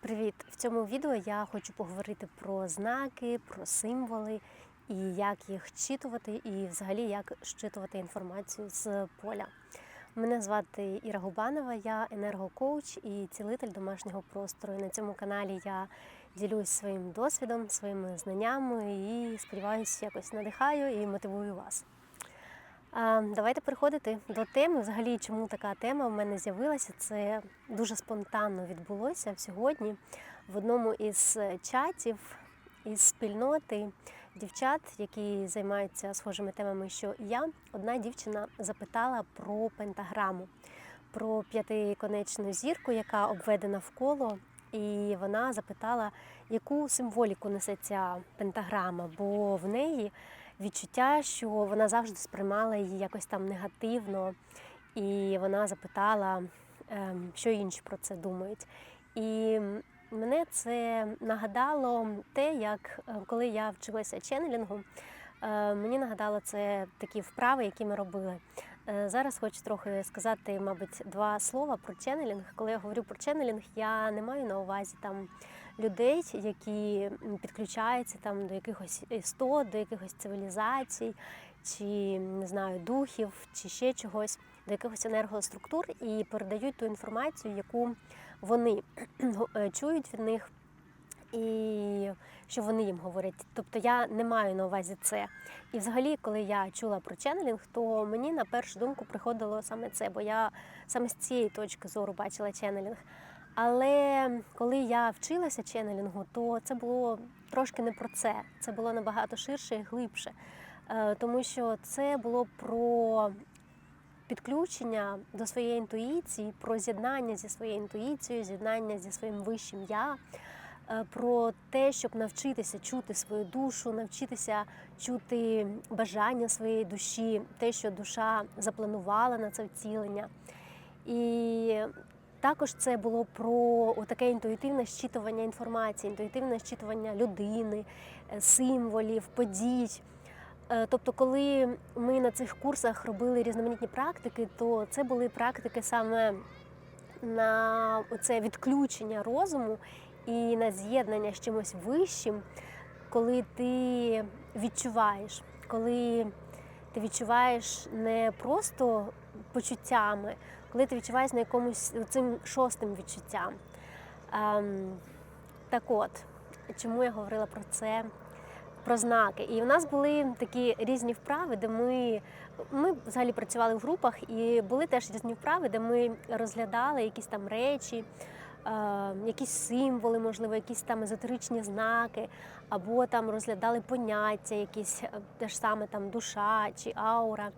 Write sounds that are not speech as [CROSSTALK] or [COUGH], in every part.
Привіт! В цьому відео я хочу поговорити про знаки, про символи і як їх читувати, і взагалі як щитувати інформацію з поля. Мене звати Іра Губанова, я енергокоуч і цілитель домашнього простору. І на цьому каналі я ділюсь своїм досвідом, своїми знаннями і сподіваюся, якось надихаю і мотивую вас. Давайте переходити до теми. Взагалі, чому така тема в мене з'явилася? Це дуже спонтанно відбулося сьогодні в одному із чатів із спільноти дівчат, які займаються схожими темами, що я. Одна дівчина запитала про пентаграму, про п'ятиконечну зірку, яка обведена в коло. І вона запитала, яку символіку несе ця пентаграма, бо в неї відчуття, що вона завжди сприймала її якось там негативно, і вона запитала, ем, що інші про це думають. І мене це нагадало те, як е, коли я вчилася ченнелінгу, е, мені нагадало це такі вправи, які ми робили. Е, Зараз хочу трохи сказати, мабуть, два слова про ченнелінг. Коли я говорю про ченнелінг, я не маю на увазі там людей, які підключаються там до якихось істот, до якихось цивілізацій, чи не знаю, духів, чи ще чогось, до якихось енергоструктур і передають ту інформацію, яку вони [CLEARS THROAT] е, чують від них. І що вони їм говорять. Тобто я не маю на увазі це. І взагалі, коли я чула про ченнелінг, то мені на першу думку приходило саме це, бо я саме з цієї точки зору бачила ченнелінг. Але коли я вчилася ченнелінгу, то це було трошки не про це. Це було набагато ширше і глибше, Е, тому що це було про підключення до своєї інтуїції, про з'єднання зі своєю інтуїцією, з'єднання зі своїм вищим я, е, про те, щоб навчитися чути свою душу, навчитися чути бажання своєї душі, те, що душа запланувала на це втілення. І також це було про таке інтуїтивне щитування інформації, інтуїтивне щитування людини, е, символів, подій. Е, Тобто, коли ми на цих курсах робили різноманітні практики, то це були практики саме на це відключення розуму і на з'єднання з чимось вищим, коли ти відчуваєш, коли ти відчуваєш не просто почуттями, коли ти відчуваєш на якомусь цим шостим відчуттям. Ем, так от, чому я говорила про це? Про знаки. І в нас були такі різні вправи, де ми ми взагалі працювали в групах, і були теж різні вправи, де ми розглядали якісь там речі, е, якісь символи, можливо, якісь там езотеричні знаки, або там розглядали поняття, якісь е, те ж саме там душа чи аура.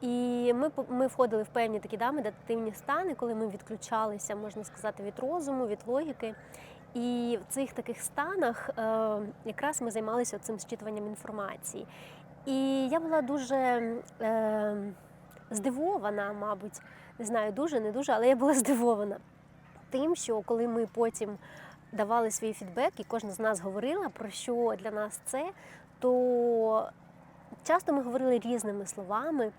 І ми ми входили в певні такі да, медитативні стани, коли ми відключалися, можна сказати, від розуму, від логіки. І в цих таких станах е, якраз ми займалися цим зчитуванням інформації. І я була дуже е, здивована, мабуть, не знаю, дуже, не дуже, але я була [LAUGHS] здивована тим, що коли ми потім давали свій фідбек, і кожна з нас говорила про що для нас це, то часто ми говорили різними словами,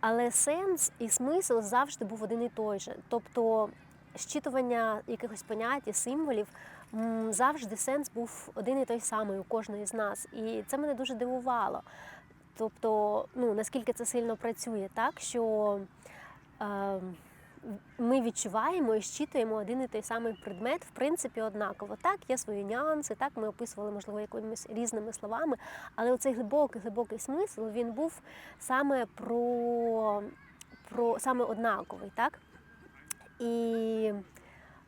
але сенс і смисл завжди був один і той же. Тобто щитування якихось понять і символів завжди сенс був один і той самий у кожної з нас. І це мене дуже дивувало. Тобто, ну наскільки це сильно працює, так що е, ми відчуваємо і щитуємо один і той самий предмет, в принципі, однаково. Так, є свої нюанси, так ми описували, можливо, якимись різними словами, але оцей глибокий глибокий смисл він був саме про, про саме однаковий, так? І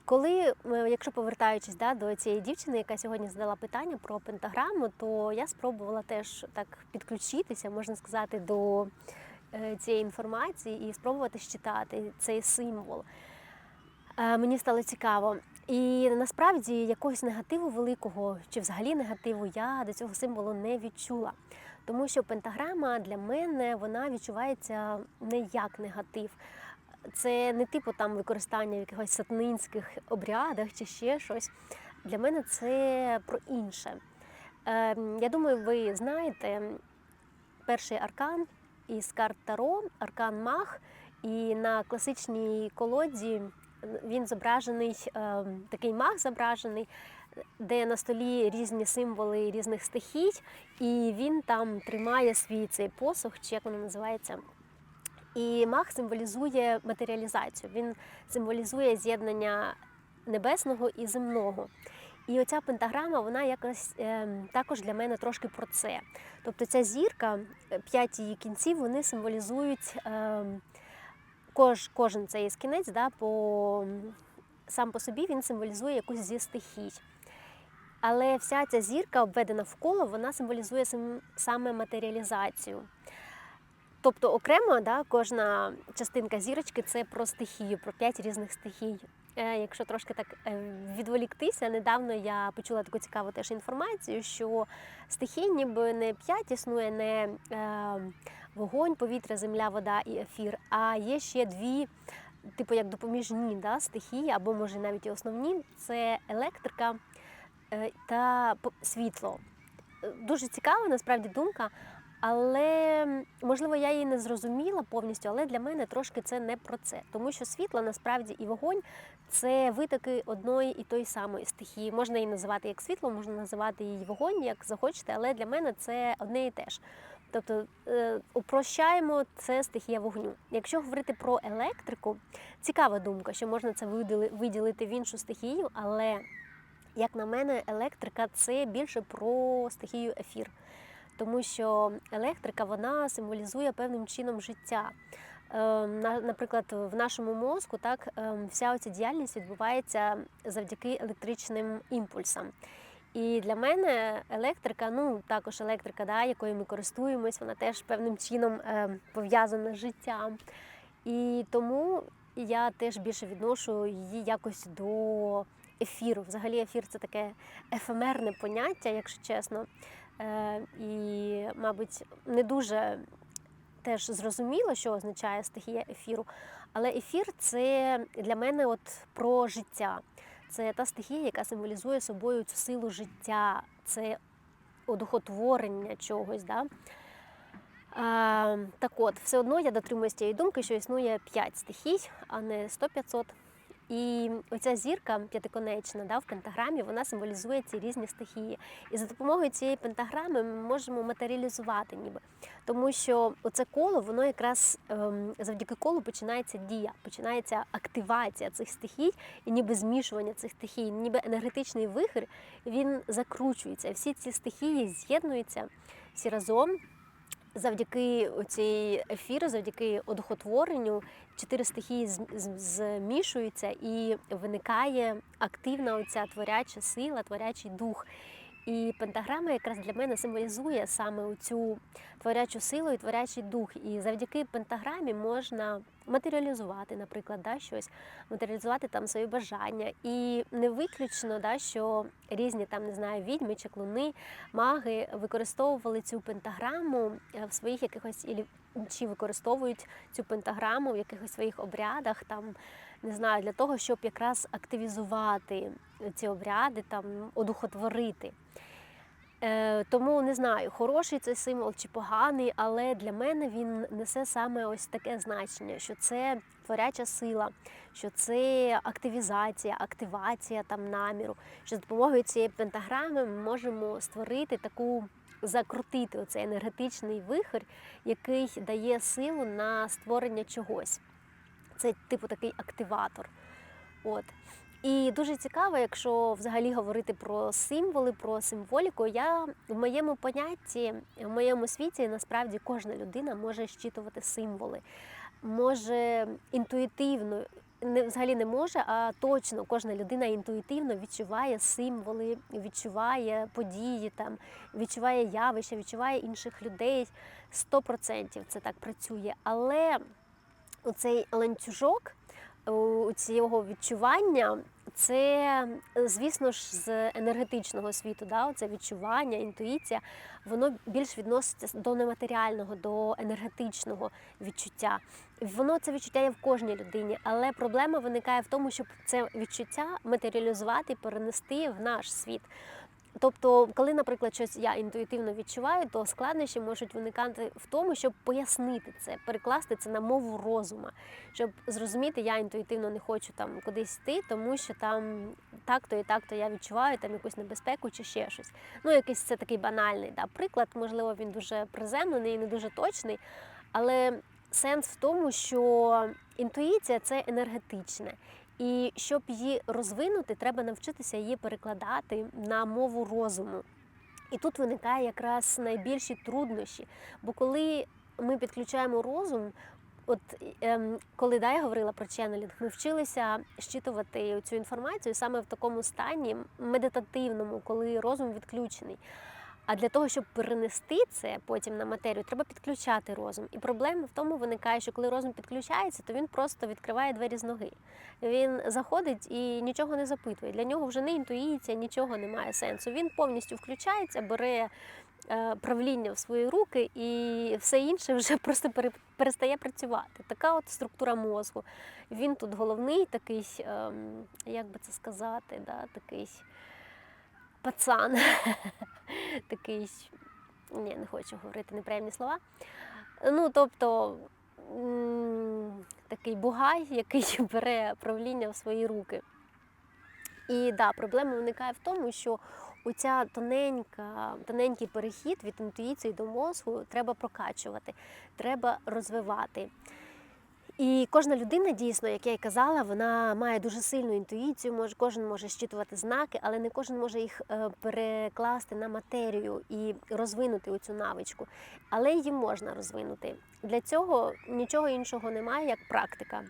коли, якщо повертаючись да, до цієї дівчини, яка сьогодні задала питання про пентаграму, то я спробувала теж так підключитися, можна сказати, до е, цієї інформації і спробувати щитати цей символ. Е, мені стало цікаво. І насправді якогось негативу великого чи взагалі негативу я до цього символу не відчула. Тому що пентаграма для мене вона відчувається не як негатив. Це не типу там використання в якихось сатнинських обрядах чи ще щось. Для мене це про інше. Е, Я думаю, ви знаєте перший аркан із карт Таро, аркан Мах, і на класичній колоді Він зображений, е, такий маг зображений, де на столі різні символи різних стихій, і він там тримає свій цей посох, чи як воно називається. І маг символізує матеріалізацію, він символізує з'єднання небесного і земного. І оця пентаграма, вона якось е, також для мене трошки про це. Тобто ця зірка, е, п'ять її кінців, вони символізують е, кож, кожен цей кінець, да, по, сам по собі він символізує якусь зі стихій. Але вся ця зірка, обведена в коло, вона символізує сам- саме матеріалізацію. Тобто окремо да, кожна частинка зірочки це про стихію, про п'ять різних стихій. Е, Якщо трошки так е, відволіктися, недавно я почула таку цікаву теж інформацію, що стихій ніби не п'ять існує не е, вогонь, повітря, земля, вода і ефір, а є ще дві, типу як допоміжні да, стихії, або може навіть і основні це електрика та світло. Дуже цікава насправді думка. Але можливо я її не зрозуміла повністю, але для мене трошки це не про це, тому що світло насправді і вогонь це витоки одної і тої самої стихії. Можна її називати як світло, можна називати її вогонь, як захочете, але для мене це одне і те ж. Тобто е, упрощаємо це стихія вогню. Якщо говорити про електрику, цікава думка, що можна це виділити в іншу стихію, але як на мене, електрика це більше про стихію ефір тому що електрика вона символізує певним чином життя. Е, Наприклад, в нашому мозку так е, вся ця діяльність відбувається завдяки електричним імпульсам. І для мене електрика, ну також електрика, да, якою ми користуємось, вона теж певним чином е, пов'язана з життям. І тому я теж більше відношу її якось до ефіру. Взагалі, ефір це таке ефемерне поняття, якщо чесно. Е, і, мабуть, не дуже теж зрозуміло, що означає стихія ефіру. Але ефір це для мене от про життя. Це та стихія, яка символізує собою цю силу життя, це одухотворення чогось. Да? А, так от, все одно я дотримуюсь тієї думки, що існує 5 стихій, а не 100-500. І оця зірка п'ятиконечна да, в пентаграмі вона символізує ці різні стихії. І за допомогою цієї пентаграми ми можемо матеріалізувати ніби. Тому що оце коло, воно якраз ем, завдяки колу починається дія, починається активація цих стихій і ніби змішування цих стихій, ніби енергетичний вихір він закручується. Всі ці стихії з'єднуються всі разом. Завдяки цій ефіру, завдяки одухотворенню, чотири стихії змішуються і виникає активна оця творяча сила, творячий дух. І пентаграма якраз для мене символізує саме цю творячу силу і творячий дух. І завдяки пентаграмі можна матеріалізувати, наприклад, да, щось, матеріалізувати там свої бажання. І не виключно, да, що різні там не знаю, відьми чи клуни, маги використовували цю пентаграму е, в своїх якихось чи використовують цю пентаграму в якихось своїх обрядах, там не знаю, для того, щоб якраз активізувати ці обряди, там одухотворити. Е, тому не знаю, хороший цей символ чи поганий, але для мене він несе саме ось таке значення, що це творяча сила, що це активізація, активація там наміру. Що за допомогою цієї пентаграми ми можемо створити таку, закрутити оцей енергетичний вихір, який дає силу на створення чогось. Це типу такий активатор. От. І дуже цікаво, якщо взагалі говорити про символи, про символіку, я в моєму понятті, в моєму світі насправді кожна людина може щитувати символи, може інтуїтивно, не взагалі не може, а точно кожна людина інтуїтивно відчуває символи, відчуває події, там, відчуває явища, відчуває інших людей. 100% це так працює. Але оцей ланцюжок у цього відчування, це, звісно ж, з енергетичного світу, да, це відчування, інтуїція, воно більш відноситься до нематеріального, до енергетичного відчуття. Воно це відчуття є в кожній людині, але проблема виникає в тому, щоб це відчуття матеріалізувати і перенести в наш світ. Тобто, коли, наприклад, щось я інтуїтивно відчуваю, то складнощі можуть виникати в тому, щоб пояснити це, перекласти це на мову розума, щоб зрозуміти, я інтуїтивно не хочу там кудись йти, тому що там так-то і так-то я відчуваю там якусь небезпеку чи ще щось. Ну, якийсь це такий банальний да, приклад, можливо, він дуже приземлений і не дуже точний, але сенс в тому, що інтуїція це енергетичне. І щоб її розвинути, треба навчитися її перекладати на мову розуму. І тут виникає якраз найбільші труднощі. Бо коли ми підключаємо розум, от ем, коли да, я говорила про ченнелінг, ми вчилися щитувати цю інформацію саме в такому стані медитативному, коли розум відключений. А для того, щоб перенести це потім на матерію, треба підключати розум. І проблема в тому виникає, що коли розум підключається, то він просто відкриває двері з ноги. Він заходить і нічого не запитує. Для нього вже не інтуїція, нічого немає сенсу. Він повністю включається, бере е, правління в свої руки, і все інше вже [LAUGHS] просто перестає працювати. Така от структура мозку. Він тут головний, такий, ем, як би це сказати, да, такий пацан. [LAUGHS] такий, ні, не хочу говорити неприємні слова. Ну, тобто такий бугай, який [LAUGHS] бере правління в свої руки. І да, проблема виникає в тому, що оця тоненька, тоненький перехід від інтуїції до мозку треба прокачувати, треба розвивати. І кожна людина, дійсно, як я й казала, вона має дуже сильну інтуїцію, може, кожен може щитувати знаки, але не кожен може їх е, перекласти на матерію і розвинути цю навичку. Але її можна розвинути. Для цього нічого іншого немає, як практика.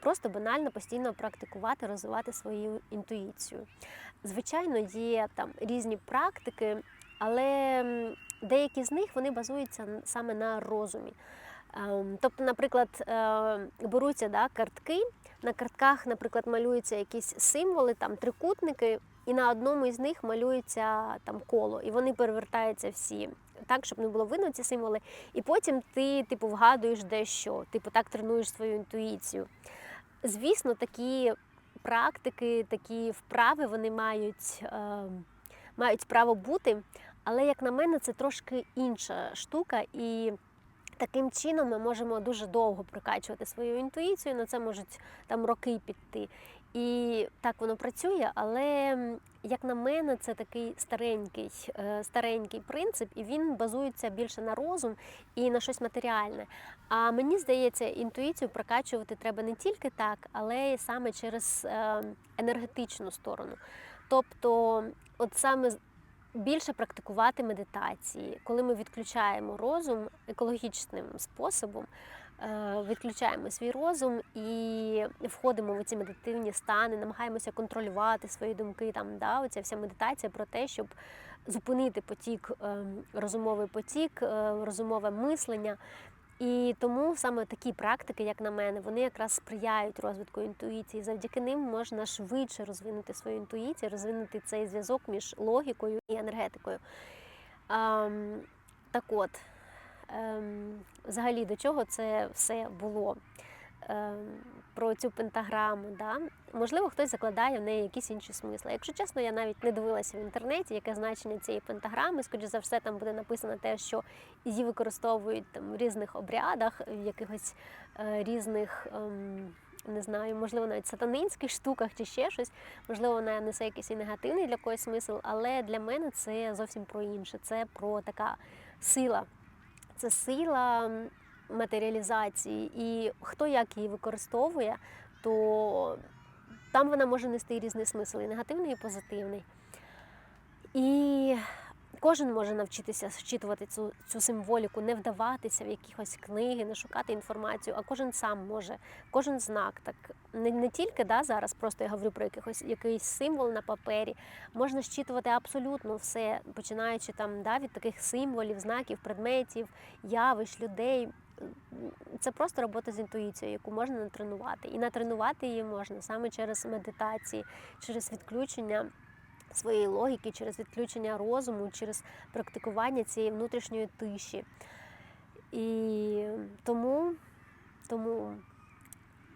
Просто банально постійно практикувати, розвивати свою інтуїцію. Звичайно, є там різні практики, але деякі з них вони базуються саме на розумі. Ем, Тобто, наприклад, е, беруться да, картки, на картках, наприклад, малюються якісь символи, там трикутники, і на одному із них малюється там коло, і вони перевертаються всі так, щоб не було видно ці символи. І потім ти, типу, вгадуєш дещо, типу, так тренуєш свою інтуїцію. Звісно, такі практики, такі вправи вони мають, е, мають право бути, але, як на мене, це трошки інша штука. І Таким чином ми можемо дуже довго прокачувати свою інтуїцію, на це можуть там роки піти. І так воно працює, але як на мене, це такий старенький, е, старенький принцип, і він базується більше на розум і на щось матеріальне. А мені здається, інтуїцію прокачувати треба не тільки так, але й саме через е, енергетичну сторону. Тобто, от саме більше практикувати медитації, коли ми відключаємо розум екологічним способом, е, відключаємо свій розум і входимо в ці медитативні стани, намагаємося контролювати свої думки. Там да, оця вся медитація про те, щоб зупинити потік, е, розумовий потік, е, розумове мислення. І тому саме такі практики, як на мене, вони якраз сприяють розвитку інтуїції. Завдяки ним можна швидше розвинути свою інтуїцію, розвинути цей зв'язок між логікою і енергетикою. Ем, так от, ем, взагалі до чого це все було? Ем, про цю пентаграму. Да? Можливо, хтось закладає в неї якісь інші смисли. Якщо чесно, я навіть не дивилася в інтернеті, яке значення цієї пентаграми. Скоріше за все, там буде написано те, що її використовують там в різних обрядах, в якихось е, різних. ем, не знаю, можливо, навіть сатанинських штуках чи ще щось, можливо, вона несе якийсь і негативний для когось смисл, але для мене це зовсім про інше. Це про така сила. Це сила матеріалізації. І хто як її використовує, то там вона може нести різний смисл, і негативний, і позитивний. І кожен може навчитися зчитувати цю, цю символіку, не вдаватися в якихось книги, не шукати інформацію, а кожен сам може, кожен знак. Так не, не тільки да, зараз, просто я говорю про якихось якийсь символ на папері. Можна щитувати абсолютно все, починаючи там да, від таких символів, знаків, предметів, явищ, людей. Це просто робота з інтуїцією, яку можна натренувати. І натренувати її можна саме через медитації, через відключення своєї логіки, через відключення розуму, через практикування цієї внутрішньої тиші. І тому, тому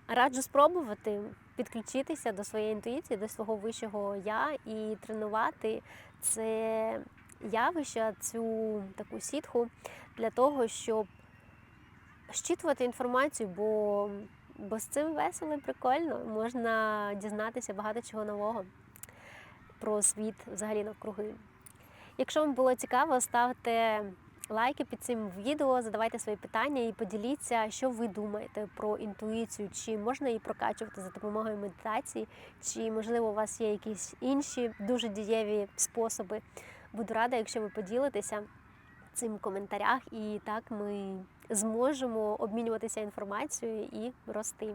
раджу спробувати. підключитися до своєї інтуїції, до свого вищого я і тренувати це явище, цю таку сітху для того, щоб щитувати інформацію, бо, бо з цим весело і прикольно. Можна дізнатися багато чого нового про світ взагалі навкруги. Якщо вам було цікаво, ставте лайки під цим відео, задавайте свої питання і поділіться, що ви думаєте про інтуїцію, чи можна її прокачувати за допомогою медитації, чи можливо у вас є якісь інші дуже дієві способи. Буду рада, якщо ви поділитеся цим коментарях, і так ми зможемо обмінюватися інформацією і рости.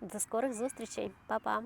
До скорих зустрічей, Па-па!